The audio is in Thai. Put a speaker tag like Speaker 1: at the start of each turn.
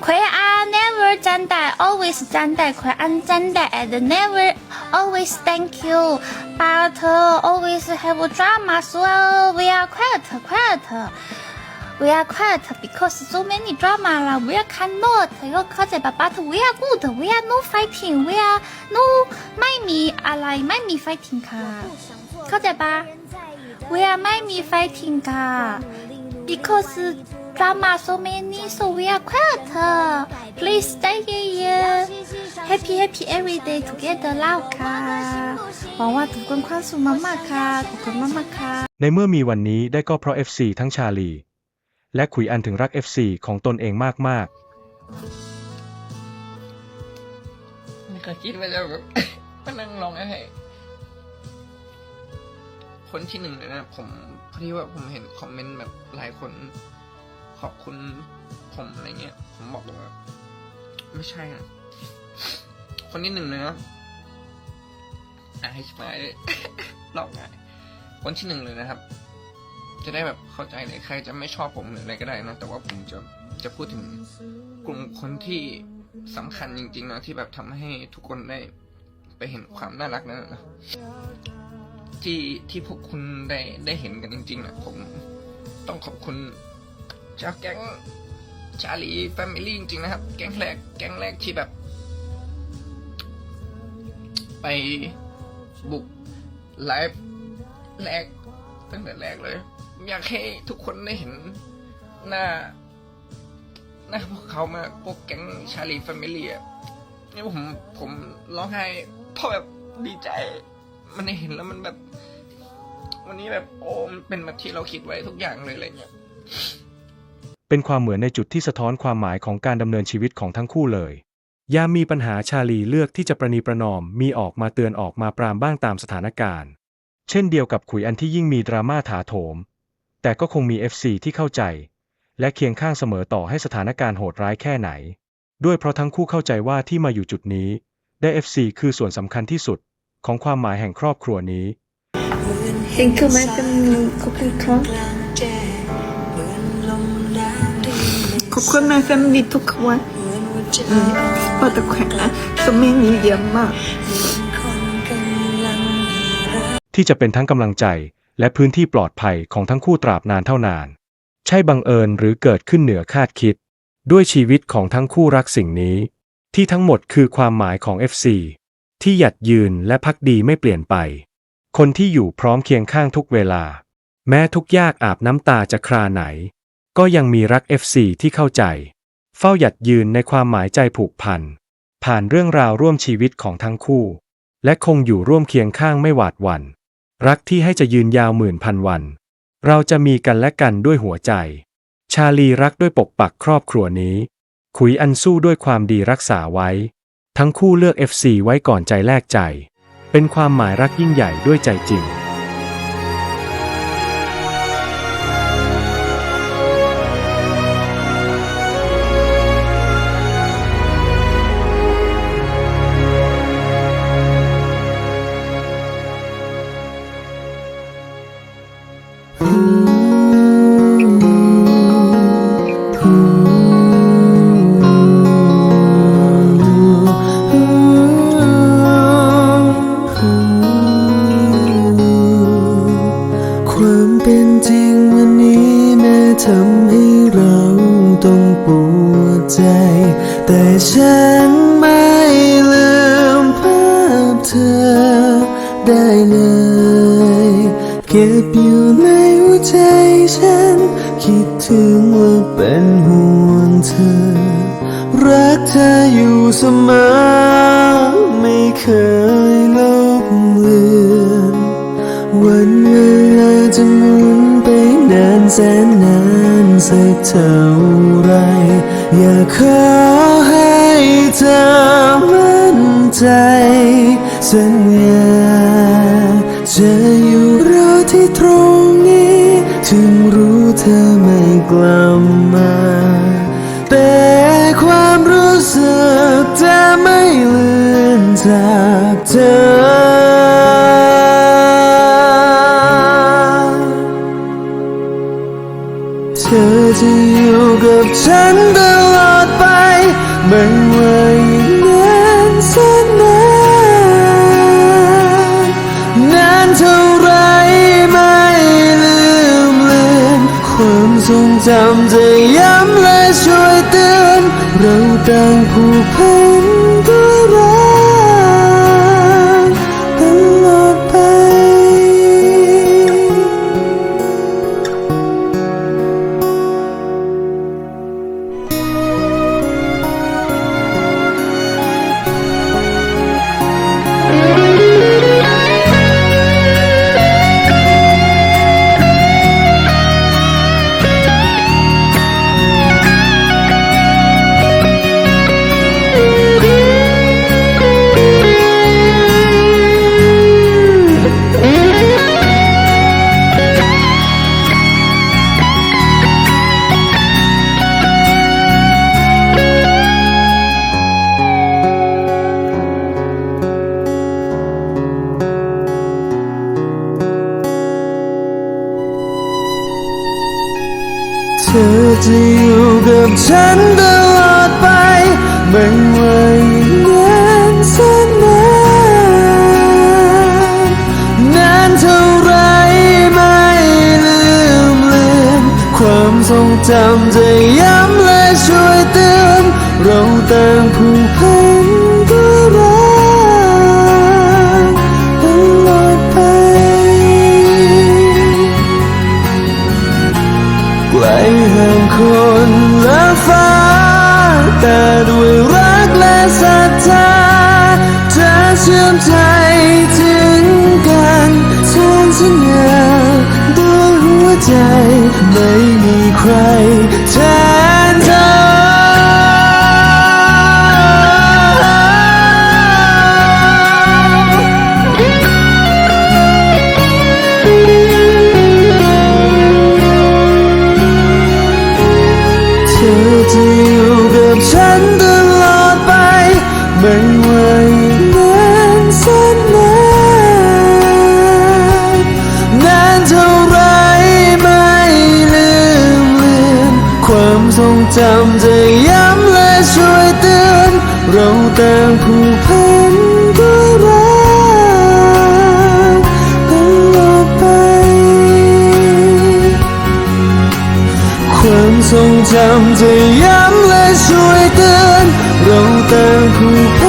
Speaker 1: 奎安 never 真的 always 真的奎安真的 and never always thank you but uh, always have drama so we are quiet quiet we are quiet because so many drama 啦 we are cannot ก็เข้าใจปะ but we are good we are no fighting we are no ไม่มีอะไรไม่มี fighting ค่ะ เข้าใจปะ we are ไม่มี fighting ค่ะ because drama so many so we are quiet please stay here happy happy every day together แล้วค่ะหวังว่าทุกคนความสุขมากๆค่ะขอบคุณมากๆค่ะ
Speaker 2: ในเมื่อมีวันนี้ได้ก็เพราะ FC ทั้งชาลี และขุยอันถึงรัก FC ของตนเองมาก
Speaker 3: ไม่เคยคิดว่าจะแบบมานั่งร้องไห้คนที่หนึ่งเลยนะผมพอดีว่าผมเห็นคอมเมนต์แบบหลายคน ขอบคุณผมอะไรเงี้ย ผมบอกว่า ไม่ใช่อะคนที่หนึ่งเลยนะอายชิบายเลยร้องไห้คนที่หนึ่งเลยนะครับ จะได้แบบเข้าใจเลยใครจะไม่ชอบผมหรืออะไรก็ได้นะ แต่ว่าผมจะจะพูดถึงกลุ่มคนที่สำคัญจริงๆนะที่แบบทำให้ทุกคนได้ไปเห็นความน่ารักนั้นนะที่ที่พวกคุณได้ได้เห็นกันจริงๆนะผมต้องขอบคุณ จ้าแก๊งชาลีแฟมิลี่จริงๆนะครับ แก๊งแรก แก๊งแรกที่แบบ ไปบุกไลฟ์แรกตั้งแต่แรกเลย อยากให้ทุกคนได้เห็นหน้า หน้าพวกเขามาพวกแก๊งชาลีแฟมิลี่อะนี่ผมผมร้องไห้เพราะแบบดีใจ มันได้เห็นแล้วมันแบบ วันนี้แบบโอ้มันเป็นแบบที่เราคิดไว้ทุกอย่างเลยอะไรเงี้ย
Speaker 2: เป็นความเหมือนในจุดที่สะท้อนความหมายของการดำเนินชีวิตของทั้งคู่เลย ยามมีปัญหาชาลีเลือกที่จะประนีประนอมมีออกมาเตือนออกมาปรามบ้างตามสถานการณ์ เช่นเดียวกับขุยอันที่ยิ่งมีดราม่าถาโถม แต่ก็คงมี FC ที่เข้าใจ และเคียงข้างเสมอต่อให้สถานการณ์โหดร้ายแค่ไหน ด้วยเพราะทั้งคู่เข้าใจว่าที่มาอยู่จุดนี้ ได้ FC คือส่วนสำคัญที่สุดของความหมายแห่งครอบครัวนี้
Speaker 4: Thank you มา ขอบคุณครับขอบคุณมากกันดีทุกวันอืมพอตะแขวนก็ไม่มีเยอะมาก
Speaker 2: ที่จะเป็นทั้งกำลังใจและพื้นที่ปลอดภัยของทั้งคู่ตราบนานเท่านาน ใช่บังเอิญหรือเกิดขึ้นเหนือคาดคิด ด้วยชีวิตของทั้งคู่รักสิ่งนี้ ที่ทั้งหมดคือความหมายของ FC ที่หยัดยืนและพักดีไม่เปลี่ยนไป คนที่อยู่พร้อมเคียงข้างทุกเวลา แม้ทุกยากอาบน้ำตาจะคราไหน ก็ยังมีรัก FC ที่เข้าใจ เฝ้าหยัดยืนในความหมายใจผูกพัน ผ่านเรื่องราวร่วมชีวิตของทั้งคู่ และคงอยู่ร่วมเคียงข้างไม่หวาดหวัน่น รักที่ให้จะยืนยาวหมื่นพันวัน เราจะมีกันและกันด้วยหัวใจ ชาลีรักด้วยปกปักครอบครัวนี้ ขุยอันสู้ด้วยความดีรักษาไว้ ทั้งคู่เลือก FC ไว้ก่อนใจแลกใจ เป็นความหมายรักยิ่งใหญ่ด้วยใจจริง
Speaker 5: แต่ฉันไม่ลืมภาพเธอได้เลย เก็บอยู่ในหัวใจฉัน คิดถึงว่าเป็นห่วงเธอ รักเธออยู่เสมอ ไม่เคยลบเลือน วันเวลาจะหมุนไปนานแสนนาน สักเท่าไร อยากขอให้เธอมั่นใจ สัญญาจะอยู่รอที่ตรงนี้ ถึงรู้เธอไม่กลับ dạm dày ấm lá chuối tươm râu trắng ธอจะอยู่กับฉันตลอดไปไม่ว่าอีกนานแสนนานนานเท่าไรไม่ลืมเลือนความทรงจำจะย้ำและช่วยเตือนเราต่างผูกพัน ไกลห่างคนและฟ้า แต่ด้วยรักและศรัทธาจะเชื่อมใจถึงกันทนสัญญาด้วยหัวใจ ไม่มีใคร จะอยู่กับฉันตลอดไป ไม่ว่าอีกนานแสนนานนานเท่าไรไม่ลืมเลือนความทรงจำจะย้ำและช่วยเตือน เราต่างผูกพัน ทรงจำจะย้ำและช่วยเตือนเราแต่งคู่